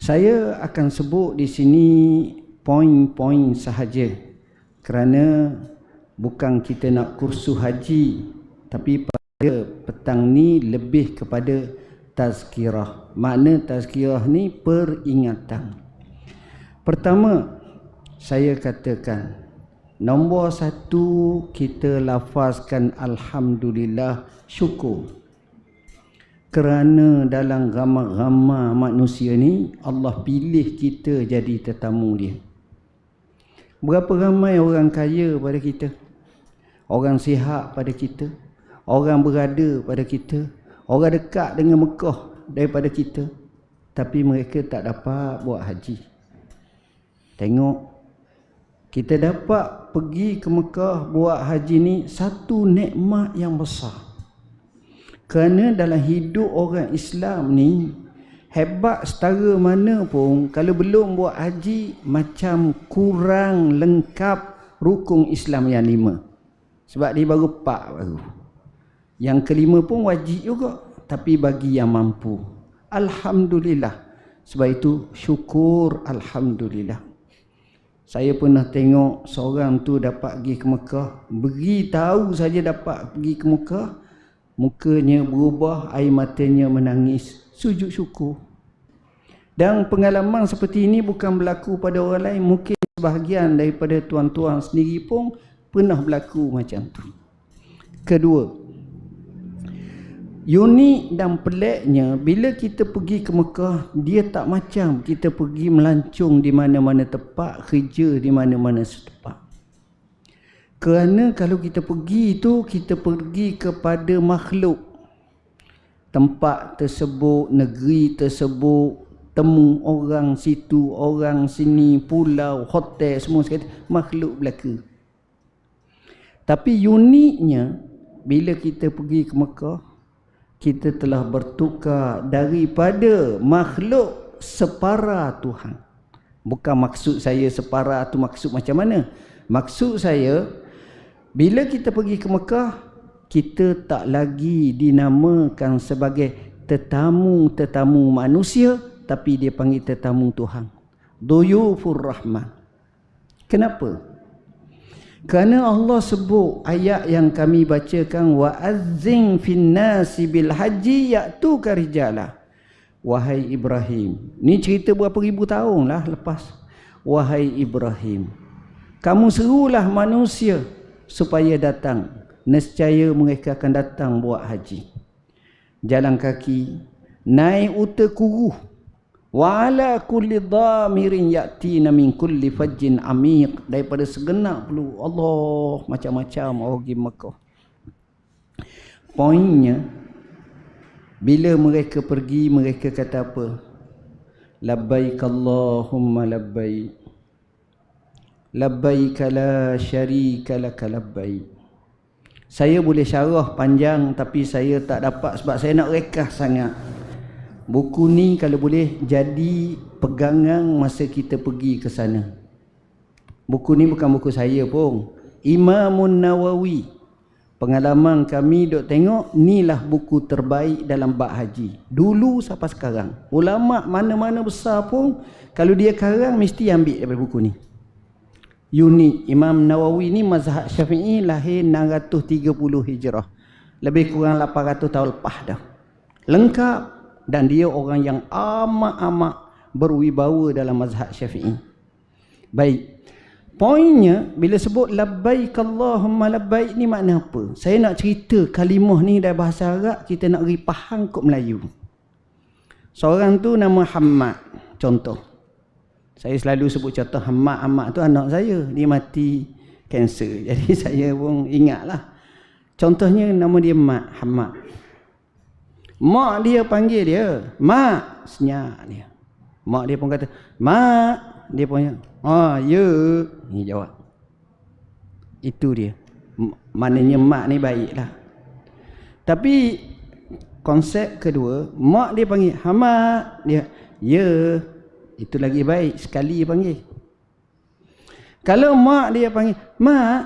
Saya akan sebut di sini poin-poin sahaja kerana bukan kita nak kursus haji tapi pada petang ni lebih kepada tazkirah. Makna tazkirah ni peringatan. Pertama, saya katakan nombor satu kita lafazkan Alhamdulillah syukur kerana dalam ramai-ramai manusia ni Allah pilih kita jadi tetamu dia. Berapa ramai orang kaya pada kita? Orang sihat pada kita? Orang berada pada kita? Orang dekat dengan Mekah daripada kita? Tapi mereka tak dapat buat haji. Tengok. Kita dapat pergi ke Mekah buat haji ni satu nikmat yang besar. Kerana dalam hidup orang Islam ni hebat setara mana pun kalau belum buat haji macam kurang lengkap rukun Islam yang lima. Sebab dia baru empat baru. Yang kelima pun wajib juga tapi bagi yang mampu. Alhamdulillah. Sebab itu syukur Alhamdulillah. Saya pernah tengok seorang tu dapat pergi ke Mekah. Beritahu saja dapat pergi ke Mekah mukanya berubah, air matanya menangis, sujud syukur. Dan pengalaman seperti ini bukan berlaku pada orang lain, mungkin sebahagian daripada tuan-tuan sendiri pun pernah berlaku macam tu. Kedua, unik dan peliknya bila kita pergi ke Mekah, dia tak macam kita pergi melancung di mana-mana tempat, kerja di mana-mana tempat. Kerana kalau kita pergi itu kita pergi kepada makhluk. Tempat tersebut, negeri tersebut, temu orang situ, orang sini, pulau, hotel semua sekali makhluk belaka. Tapi uniknya bila kita pergi ke Mekah, kita telah bertukar daripada makhluk separa Tuhan. Bukan maksud saya separa tu maksud macam mana? Maksud saya bila kita pergi ke Mekah, kita tak lagi dinamakan sebagai tetamu-tetamu manusia, tapi dia panggil tetamu Tuhan. Duyufur Rahman. Kenapa? Kerana Allah sebut ayat yang kami bacakan wa azzin fin nasi bil haji ya'tu karijala. Wahai Ibrahim. Ni cerita berapa ribu tahun lah lepas. Wahai Ibrahim. Kamu serulah manusia supaya datang. Nescaya mereka akan datang buat haji. Jalan kaki naik uta kuruh. Wa ala kulli dhamirin yatina min kulli fajjin amiq. Daripada segenap lu Allah macam-macam orang pergi Mekah. Poinnya bila mereka pergi mereka kata apa? Labbaik allahumma labbaik labbaik la syarika lak labbaik. Saya boleh syarah panjang tapi saya tak dapat sebab saya nak rekah sangat. Buku ni kalau boleh jadi pegangan masa kita pergi ke sana. Buku ni bukan buku saya pun. Imamun Nawawi. Pengalaman kami dok tengok inilah buku terbaik dalam bab haji. Dulu sampai sekarang. Ulama mana-mana besar pun kalau dia karang mesti ambil daripada buku ni unik Imam Nawawi ni mazhab Syafi'i lahir 630 Hijrah. Lebih kurang 800 tahun lepas dah. Lengkap dan dia orang yang amat-amat berwibawa dalam mazhab Syafi'i. Baik. Poinnya bila sebut labbaik Allahumma labbaik ni makna apa? Saya nak cerita kalimah ni dari bahasa Arab kita nak beri faham kod Melayu. Seorang tu nama Hamad contoh. Saya selalu sebut contoh Hamad Hamad tu anak saya dia mati kanser. Jadi saya pun ingatlah. Contohnya nama dia Mak Hamad. Mak dia panggil dia, Mak, senyap dia. Mak dia pun kata, Mak, dia punya. Ah, ya. Ni jawab. Itu dia. Maknanya mak ni baiklah. Tapi konsep kedua, mak dia panggil Hamad, dia, ya. Itu lagi baik sekali panggil. Kalau mak dia panggil, mak,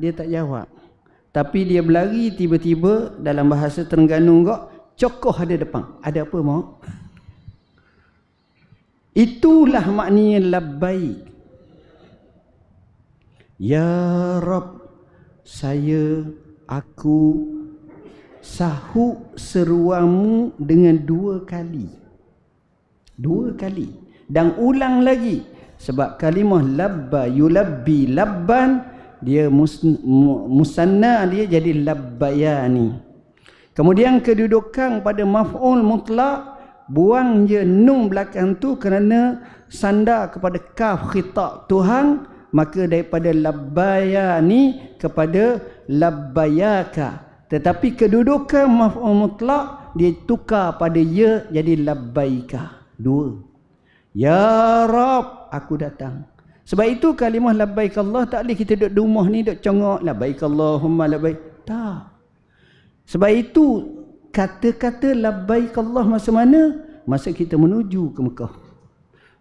dia tak jawab. Tapi dia berlari tiba-tiba dalam bahasa Terengganu kok, cokoh ada depan. Ada apa mak? itulah maknanya labbaik ya rab saya aku sahut seruanmu dengan dua kali dua kali dan ulang lagi sebab kalimah labba yulabbi labban dia mus, musanna dia jadi labbayani. Kemudian kedudukan pada maf'ul mutlak buang je nun belakang tu kerana sandar kepada kaf khitab Tuhan maka daripada labbayani kepada labbayaka. Tetapi kedudukan maf'ul mutlak dia tukar pada ya jadi labbaika. Dua ya rab aku datang sebab itu kalimah labbaik Allah tak boleh kita duduk di rumah ni duduk congok labbaik Allahumma labbaik. Tak. Sebab itu kata-kata labbaik Allah masa mana? Masa kita menuju ke Mekah.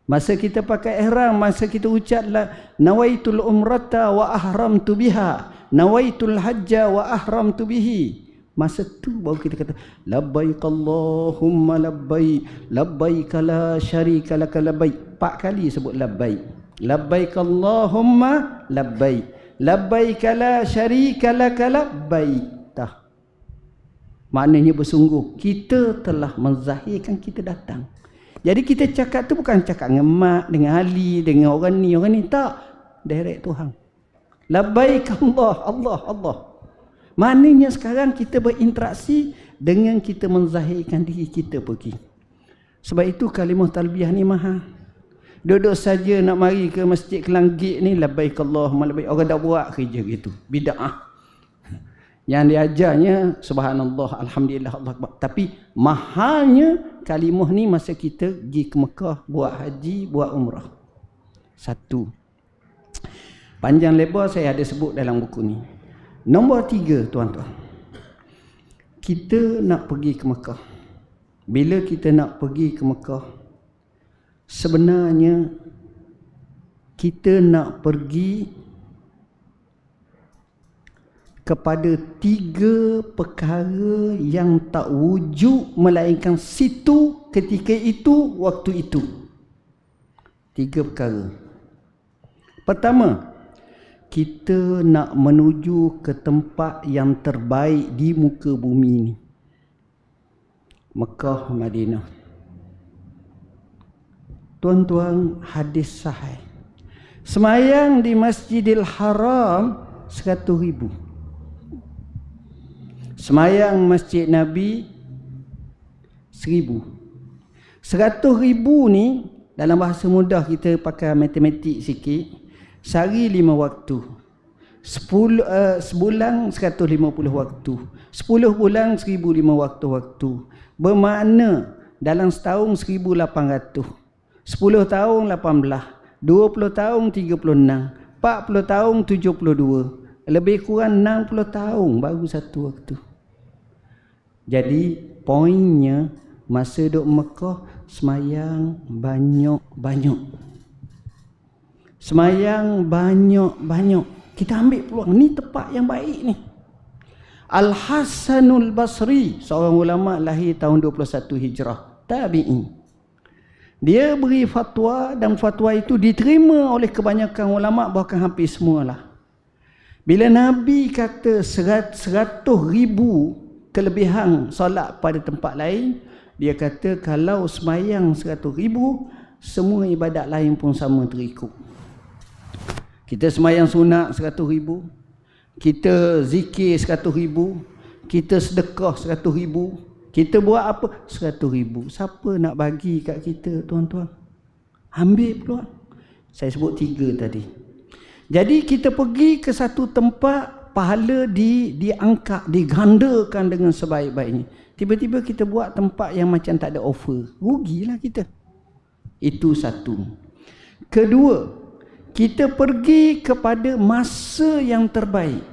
Masa kita pakai ihram, masa kita ucap la nawaitul umrata wa ahramtu biha, nawaitul hajja wa ahramtu bihi. Masa tu baru kita kata labbaik Allahumma labbaik, labbaik la syarika lak labbaik. Empat kali sebut labbaik. Labbaik Allahumma labbaik. Labbaik la syarika laka labbaik. Tah. Maknanya bersungguh kita telah menzahirkan kita datang. Jadi kita cakap tu bukan cakap dengan mak, dengan Ali, dengan orang ni, orang ni tak. Direct Tuhan. Labbaik Allah, Allah, Allah. Maknanya sekarang kita berinteraksi dengan kita menzahirkan diri kita pergi. Sebab itu kalimah talbiyah ni mahal. Duduk saja nak mari ke masjid kelanggit ni labbaik Allahumma labbaik. Orang dah buat kerja gitu. Bid'ah. Yang diajarnya subhanallah alhamdulillah Allah Akbar. Tapi mahalnya kalimah ni masa kita pergi ke Mekah buat haji, buat umrah. Satu. Panjang lebar saya ada sebut dalam buku ni. Nombor tiga tuan-tuan. Kita nak pergi ke Mekah. Bila kita nak pergi ke Mekah, sebenarnya kita nak pergi kepada tiga perkara yang tak wujud melainkan situ ketika itu waktu itu tiga perkara pertama kita nak menuju ke tempat yang terbaik di muka bumi ini Mekah Madinah Tuan-tuan hadis sahih. Semayang di Masjidil Haram seratus ribu. Semayang Masjid Nabi seribu. Seratus ribu ni dalam bahasa mudah kita pakai matematik sikit. Sehari lima waktu. Sepuluh, uh, sebulan seratus lima puluh waktu. Sepuluh bulan seribu lima waktu-waktu. Bermakna dalam setahun seribu lapan ratus. 10 tahun 18, 20 tahun 36, 40 tahun 72, lebih kurang 60 tahun baru satu waktu. Jadi poinnya masa duduk Mekah semayang banyak-banyak. Semayang banyak-banyak. Kita ambil peluang. Ni tempat yang baik ni. Al-Hasanul Basri, seorang ulama lahir tahun 21 Hijrah. Tabi'in. Dia beri fatwa dan fatwa itu diterima oleh kebanyakan ulama bahkan hampir semualah. Bila Nabi kata seratus ribu kelebihan solat pada tempat lain, dia kata kalau semayang seratus ribu, semua ibadat lain pun sama terikut. Kita semayang sunat seratus ribu, kita zikir seratus ribu, kita sedekah seratus ribu, kita buat apa? Seratus ribu. Siapa nak bagi kat kita tuan-tuan? Ambil peluang. Saya sebut tiga tadi. Jadi kita pergi ke satu tempat pahala di diangkat, digandakan dengan sebaik-baiknya. Tiba-tiba kita buat tempat yang macam tak ada offer. Rugilah kita. Itu satu. Kedua, kita pergi kepada masa yang terbaik.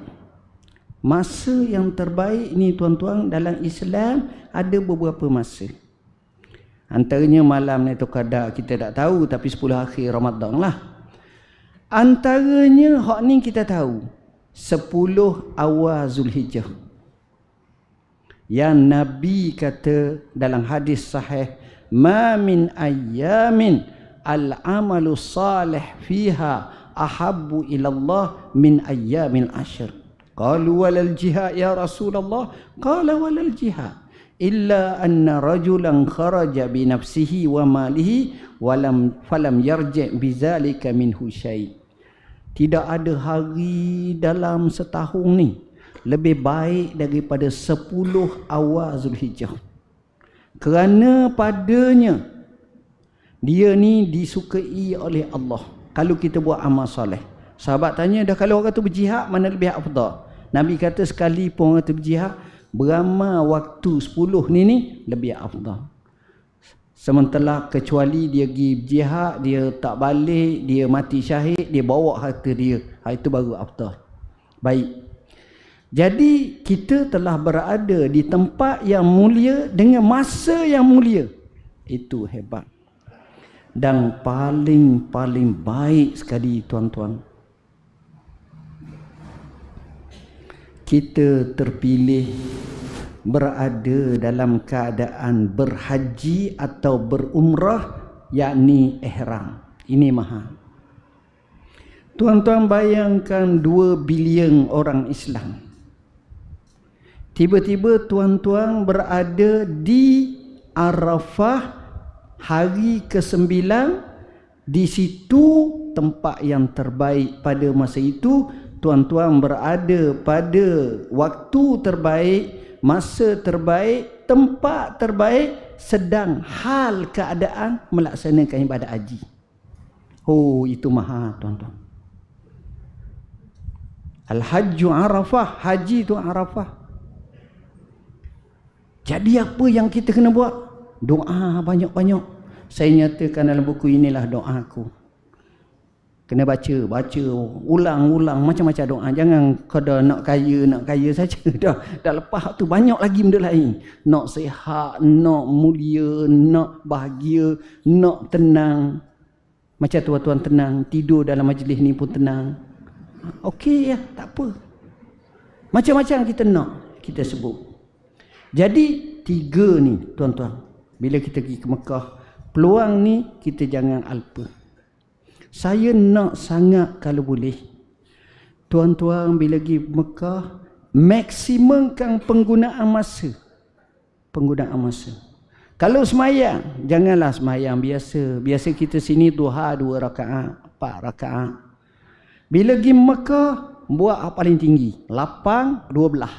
Masa yang terbaik ni tuan-tuan dalam Islam ada beberapa masa. Antaranya malam ni tu kadar kita tak tahu tapi 10 akhir Ramadan lah. Antaranya hak ni kita tahu. 10 awal Zulhijjah. Yang Nabi kata dalam hadis sahih, "Ma min ayyamin al-amalu salih fiha ahabbu ila Allah min ayyamil ashr. Qalu walal jihad ya rasulullah? Qala walal jihad illa anna rajulan kharaja bi nafsihi wa malihi walam falam yarji bizalika minhu syai. Tidak ada hari dalam setahun ni lebih baik daripada 10 awal Zulhijjah kerana padanya dia ni disukai oleh Allah. Kalau kita buat amal soleh. Sahabat tanya dah kalau orang tu berjihad mana lebih afdal? Nabi kata sekali pun orang tu berjihad beramal waktu 10 ni ni lebih afdal. Sementara kecuali dia pergi berjihad dia tak balik dia mati syahid dia bawa harta dia ha, itu baru afdal. Baik. Jadi kita telah berada di tempat yang mulia dengan masa yang mulia. Itu hebat. Dan paling-paling baik sekali tuan-tuan. Kita terpilih berada dalam keadaan berhaji atau berumrah yakni ihram. Ini mahal. Tuan-tuan bayangkan 2 bilion orang Islam. Tiba-tiba tuan-tuan berada di Arafah hari ke-9 di situ tempat yang terbaik pada masa itu tuan-tuan berada pada waktu terbaik masa terbaik tempat terbaik sedang hal keadaan melaksanakan ibadat haji. Oh itu mahal tuan-tuan. Al-Hajju Arafah haji tu Arafah. Jadi apa yang kita kena buat? Doa banyak-banyak. Saya nyatakan dalam buku inilah doa aku. Kena baca, baca, ulang-ulang macam-macam doa. Jangan kau dah nak kaya, nak kaya saja. Dah, dah lepas tu banyak lagi benda lain. Nak sehat, nak mulia, nak bahagia, nak tenang. Macam tuan-tuan tenang, tidur dalam majlis ni pun tenang. Okey ya, tak apa. Macam-macam kita nak, kita sebut. Jadi tiga ni tuan-tuan. Bila kita pergi ke Mekah, peluang ni kita jangan alpa. Saya nak sangat kalau boleh. Tuan-tuan bila pergi Mekah, maksimumkan penggunaan masa. Penggunaan masa. Kalau semayang, janganlah semayang biasa. Biasa kita sini duha dua rakaat, empat rakaat. Bila pergi Mekah, buat paling tinggi? Lapang, dua belah.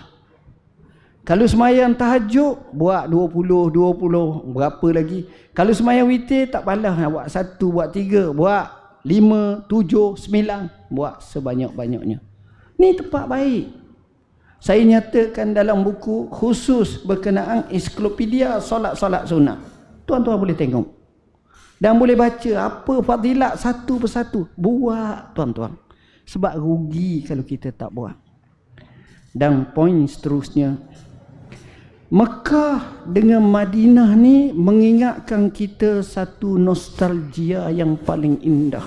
Kalau semayang tahajud buat 20 20 berapa lagi? Kalau semayang witir tak palah buat satu buat tiga buat lima tujuh sembilan buat sebanyak-banyaknya. Ni tempat baik. Saya nyatakan dalam buku khusus berkenaan ensiklopedia solat-solat sunat. Tuan-tuan boleh tengok. Dan boleh baca apa fadilat satu persatu. Buat tuan-tuan. Sebab rugi kalau kita tak buat. Dan poin seterusnya Mekah dengan Madinah ni mengingatkan kita satu nostalgia yang paling indah.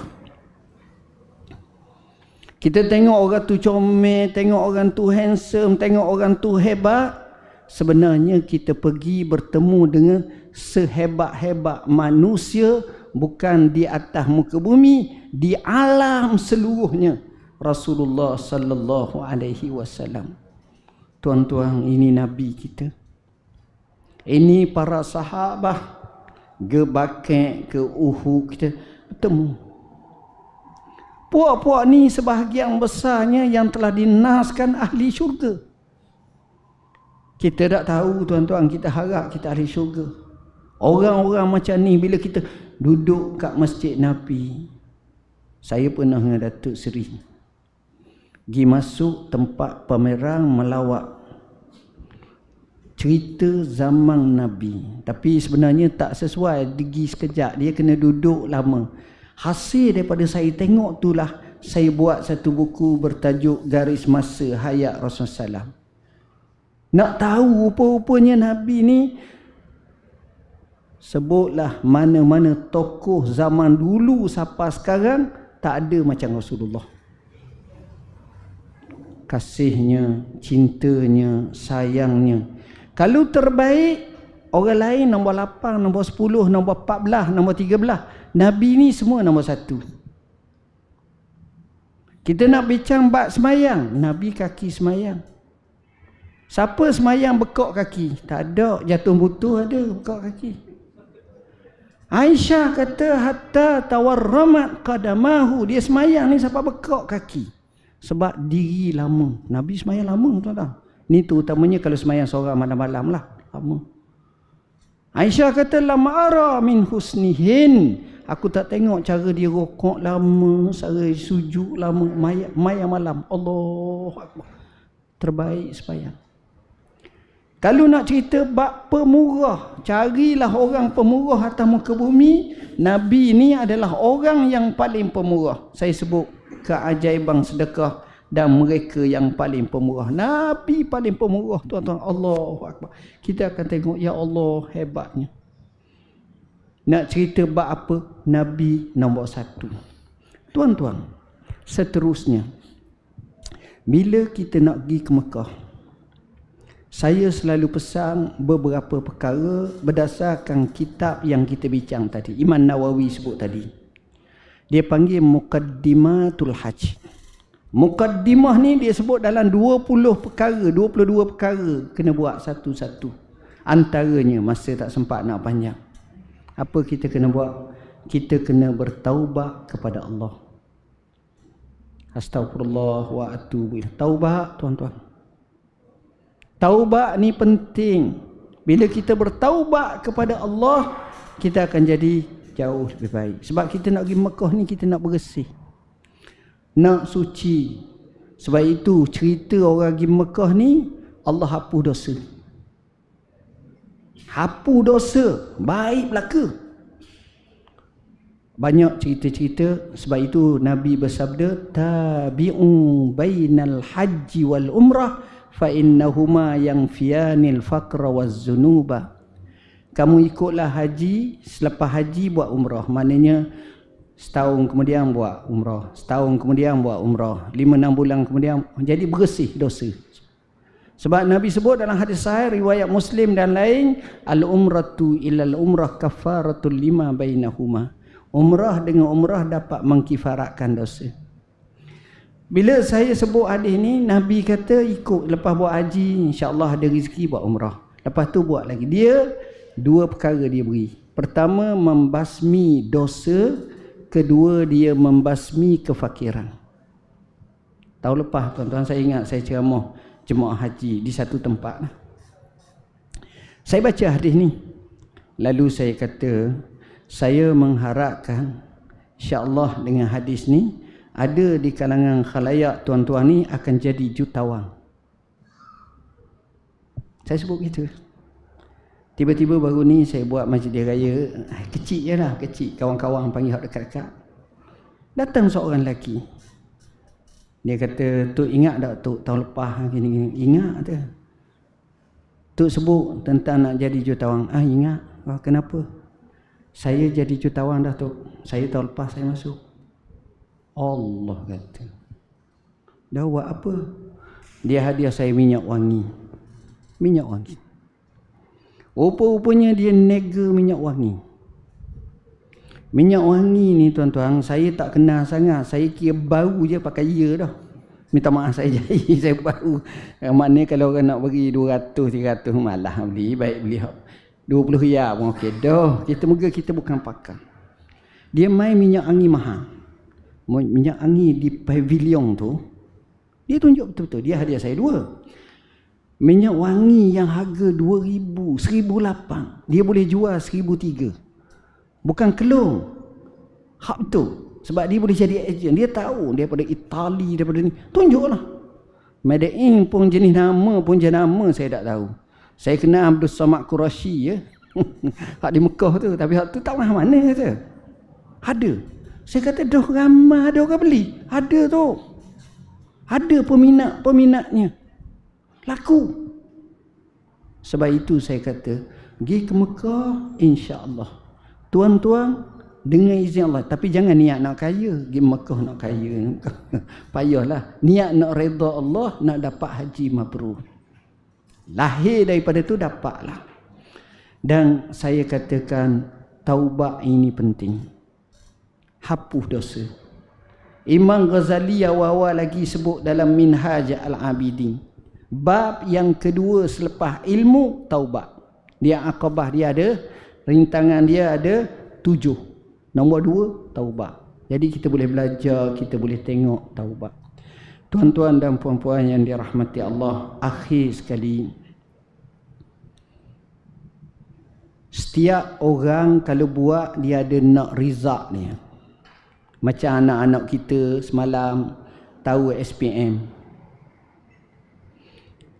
Kita tengok orang tu comel, tengok orang tu handsome, tengok orang tu hebat. Sebenarnya kita pergi bertemu dengan sehebat-hebat manusia bukan di atas muka bumi, di alam seluruhnya. Rasulullah sallallahu alaihi wasallam. Tuan-tuan, ini nabi kita. Ini para sahabat ke bakek ke uhu kita bertemu. Puak-puak ni sebahagian besarnya yang telah dinaskan ahli syurga. Kita tak tahu tuan-tuan kita harap kita ahli syurga. Orang-orang macam ni bila kita duduk kat masjid Nabi. Saya pernah dengan Datuk Seri. Pergi masuk tempat pameran melawat cerita zaman Nabi. Tapi sebenarnya tak sesuai pergi sekejap. Dia kena duduk lama. Hasil daripada saya tengok itulah saya buat satu buku bertajuk Garis Masa Hayat Rasulullah SAW. Nak tahu rupa-rupanya Nabi ni sebutlah mana-mana tokoh zaman dulu sampai sekarang tak ada macam Rasulullah. Kasihnya, cintanya, sayangnya. Kalau terbaik Orang lain nombor 8, nombor 10, nombor 14, nombor 13. Nabi ni semua nombor 1. Kita nak bincang bab semayang. Nabi kaki semayang. Siapa semayang bekok kaki? Tak ada. Jatuh butuh ada bekok kaki. Aisyah kata hatta tawarramat qadamahu. Dia semayang ni sampai bekok kaki. Sebab diri lama. Nabi semayang lama tuan-tuan. Ni tu utamanya kalau semayang seorang malam-malam lah. Lama. Aisyah kata lama ara min husnihin. Aku tak tengok cara dia rokok lama, cara sujud lama, maya, maya malam. Allah Terbaik supaya. Kalau nak cerita bab pemurah, carilah orang pemurah atas muka bumi. Nabi ni adalah orang yang paling pemurah. Saya sebut keajaiban sedekah dan mereka yang paling pemurah. Nabi paling pemurah tuan-tuan. Allahu akbar. Kita akan tengok ya Allah hebatnya. Nak cerita bab apa? Nabi nombor satu. Tuan-tuan, seterusnya. Bila kita nak pergi ke Mekah, saya selalu pesan beberapa perkara berdasarkan kitab yang kita bincang tadi. Imam Nawawi sebut tadi. Dia panggil Muqaddimatul Hajj. Mukaddimah ni dia sebut dalam 20 perkara, 22 perkara kena buat satu-satu. Antaranya masa tak sempat nak panjang. Apa kita kena buat? Kita kena bertaubat kepada Allah. Astagfirullah wa atubu Taubat tuan-tuan. Taubat ni penting. Bila kita bertaubat kepada Allah, kita akan jadi jauh lebih baik. Sebab kita nak pergi Mekah ni kita nak bersih nak suci. Sebab itu cerita orang pergi Mekah ni Allah hapus dosa. Hapus dosa, baik belaka. Banyak cerita-cerita sebab itu Nabi bersabda tabi'u bainal haji wal umrah fa innahuma yang fiyanil faqra waz zunuba. Kamu ikutlah haji, selepas haji buat umrah. Maknanya Setahun kemudian buat umrah. Setahun kemudian buat umrah. Lima enam bulan kemudian jadi bersih dosa. Sebab Nabi sebut dalam hadis sahih riwayat Muslim dan lain al-umratu ilal umrah kafaratul lima bainahuma. Umrah dengan umrah dapat mengkifaratkan dosa. Bila saya sebut hadis ni Nabi kata ikut lepas buat haji insya-Allah ada rezeki buat umrah. Lepas tu buat lagi. Dia dua perkara dia beri. Pertama membasmi dosa kedua dia membasmi kefakiran. Tahun lepas tuan-tuan saya ingat saya ceramah jemaah haji di satu tempat. Saya baca hadis ni. Lalu saya kata saya mengharapkan insya-Allah dengan hadis ni ada di kalangan khalayak tuan-tuan ni akan jadi jutawan. Saya sebut gitu. Tiba-tiba baru ni saya buat majlis raya eh, kecil je lah, kecil. Kawan-kawan panggil hak dekat-dekat. Datang seorang lelaki. Dia kata, tu ingat tak tu tahun lepas gini-gini. Ingat tu. Tu sebut tentang nak jadi jutawan. Ah ingat. Ah, kenapa? Saya jadi jutawan dah tu. Saya tahun lepas saya masuk. Allah kata. Dah buat apa? Dia hadiah saya minyak wangi. Minyak wangi. Rupa-rupanya dia nega minyak wangi. Minyak wangi ni tuan-tuan, saya tak kenal sangat. Saya kira baru je pakai ya dah. Minta maaf saya jadi, saya baru. Maknanya kalau orang nak bagi 200, 300 malah beli. Baik beli 20 riyal pun okey. Dah, kita moga kita bukan pakar. Dia main minyak angin mahal. Minyak angin di pavilion tu, dia tunjuk betul-betul. Dia hadiah saya dua. Minyak wangi yang harga 2000, 1008, dia boleh jual 1003. Bukan kelong. Hak tu. Sebab dia boleh jadi ejen. Dia tahu daripada Itali, daripada ni. Tunjuklah. Made in pun jenis nama pun jenis nama saya tak tahu. Saya kenal Abdul Samad Qurashi ya. hak di Mekah tu. Tapi hak tu tak mana mana kata. Ada. Saya kata dah ramai ada orang beli. Ada tu. Ada peminat-peminatnya laku. Sebab itu saya kata pergi ke Mekah insya-Allah. Tuan-tuan dengan izin Allah. Tapi jangan niat nak kaya. Pergi Mekah nak kaya. Payahlah. Niat nak redha Allah nak dapat haji mabrur lahir daripada tu dapatlah. Dan saya katakan taubat ini penting. Hapus dosa. Imam Ghazali awal-awal lagi sebut dalam Minhaj Al-Abidin. Bab yang kedua selepas ilmu taubat. Dia akabah dia ada, rintangan dia ada tujuh. Nombor dua, taubat. Jadi kita boleh belajar, kita boleh tengok taubat. Tuan-tuan dan puan-puan yang dirahmati Allah, akhir sekali. Setiap orang kalau buat, dia ada nak rizak ni. Macam anak-anak kita semalam tahu SPM.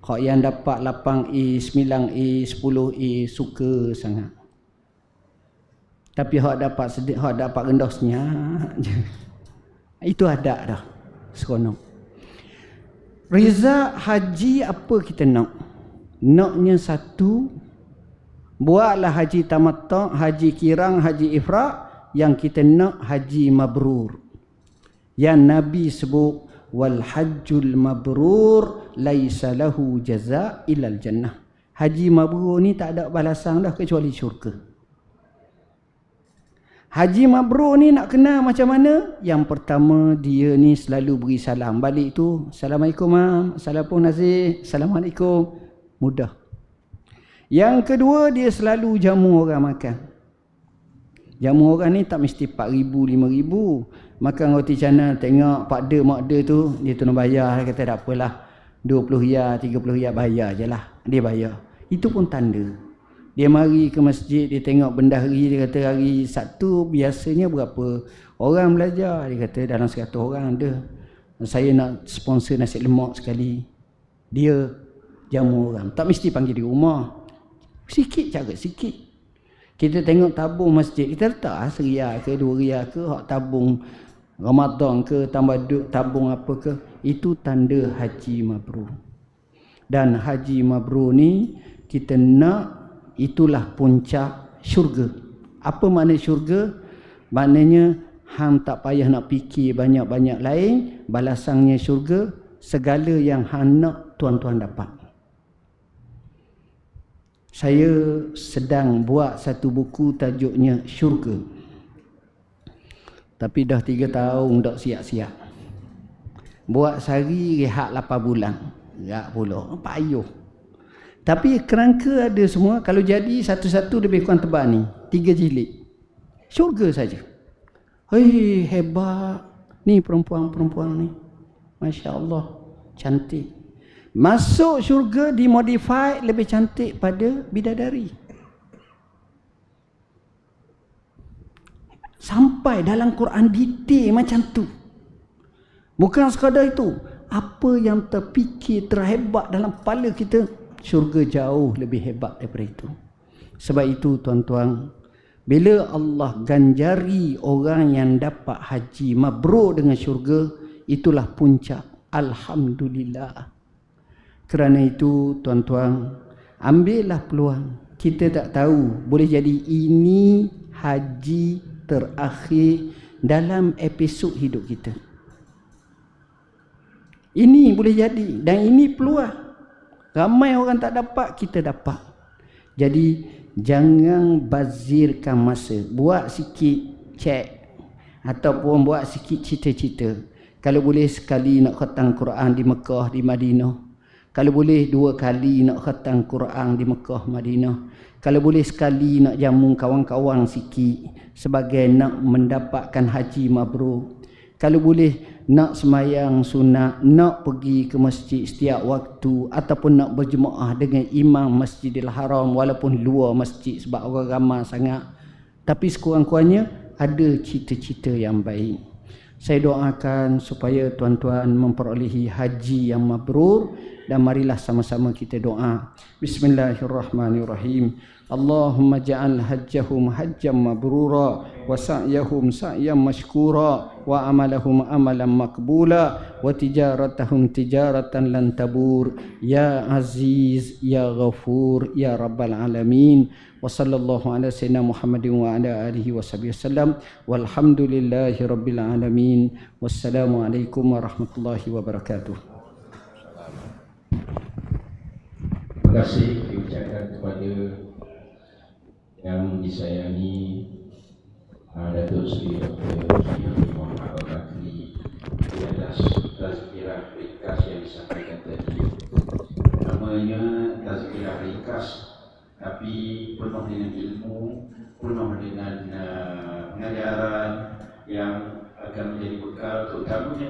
Kau yang dapat 8A, 9A, 10A suka sangat. Tapi hak dapat sedih, hak dapat rendah senyap je. Itu ada dah. Seronok. Riza haji apa kita nak? Naknya satu buatlah haji tamattu, haji kirang, haji ifrat yang kita nak haji mabrur. Yang Nabi sebut wal hajjul mabrur laisa lahu jaza ilal jannah. Haji mabrur ni tak ada balasan dah kecuali syurga. Haji mabrur ni nak kenal macam mana? Yang pertama dia ni selalu beri salam. Balik tu, Assalamualaikum mam, Assalamualaikum Nazir, Assalamualaikum. Mudah. Yang kedua dia selalu jamu orang makan. Jamu orang ni tak mesti 4,000, 5,000. Makan roti canai tengok pak de mak de tu, dia tu bayar. Dia kata tak apalah. 20 ya, 30 ya bayar je lah. Dia bayar. Itu pun tanda. Dia mari ke masjid, dia tengok bendahari, dia kata hari Sabtu biasanya berapa orang belajar. Dia kata dalam 100 orang ada. Saya nak sponsor nasi lemak sekali. Dia jamu orang. Tak mesti panggil di rumah. Sikit cara, sikit. Kita tengok tabung masjid, kita letak lah seria ke dua ria ke, hak tabung Ramadan ke, tambah duk, tabung apa ke. Itu tanda haji mabrur. Dan haji mabrur ni, kita nak itulah puncak syurga. Apa makna syurga? Maknanya, hang tak payah nak fikir banyak-banyak lain, balasannya syurga, segala yang hang nak tuan-tuan dapat saya sedang buat satu buku tajuknya syurga tapi dah tiga tahun tak siap-siap buat sehari rehat lapan bulan. Tak pula payuh. Tapi kerangka ada semua. Kalau jadi satu-satu lebih kurang tebal ni. Tiga jilid. Syurga saja. Hei hebat. Ni perempuan-perempuan ni. Masya Allah. Cantik. Masuk syurga dimodify lebih cantik pada bidadari. Sampai dalam Quran detail macam tu. Bukan sekadar itu. Apa yang terfikir terhebat dalam kepala kita, syurga jauh lebih hebat daripada itu. Sebab itu tuan-tuan, bila Allah ganjari orang yang dapat haji mabrur dengan syurga, itulah puncak. Alhamdulillah. Kerana itu tuan-tuan ambillah peluang. Kita tak tahu boleh jadi ini haji terakhir dalam episod hidup kita. Ini boleh jadi dan ini peluang. Ramai orang tak dapat, kita dapat. Jadi jangan bazirkan masa. Buat sikit cek ataupun buat sikit cita-cita. Kalau boleh sekali nak khatam Quran di Mekah, di Madinah, kalau boleh dua kali nak khatam Quran di Mekah, Madinah. Kalau boleh sekali nak jamu kawan-kawan sikit sebagai nak mendapatkan haji mabrur. Kalau boleh nak semayang sunat, nak pergi ke masjid setiap waktu ataupun nak berjemaah dengan imam Masjidil Haram walaupun luar masjid sebab orang ramai sangat. Tapi sekurang-kurangnya ada cita-cita yang baik. Saya doakan supaya tuan-tuan memperolehi haji yang mabrur dan marilah sama-sama kita doa. Bismillahirrahmanirrahim. Hajjam mabrura wa sa'yahum sa'yam mashkura wa amalahum amalan makbula wa tijaratahum tijaratan lan tabur. Ya aziz ya ghafur ya rabbal alamin. Wa sallallahu ala sayyidina muhammadin wa ala alihi wa sahbihi wasallam. Walhamdulillahi rabbil alamin. Wassalamu alaikum warahmatullahi wabarakatuh. Terima kasih diucapkan kepada yang disayangi uh, Datuk Seri Dr. Al-Bakri di atas tazkirah ringkas yang disampaikan tadi. Namanya tazkirah ringkas tapi penuh dengan ilmu, penuh dengan uh, pengajaran yang akan menjadi bekal terutamanya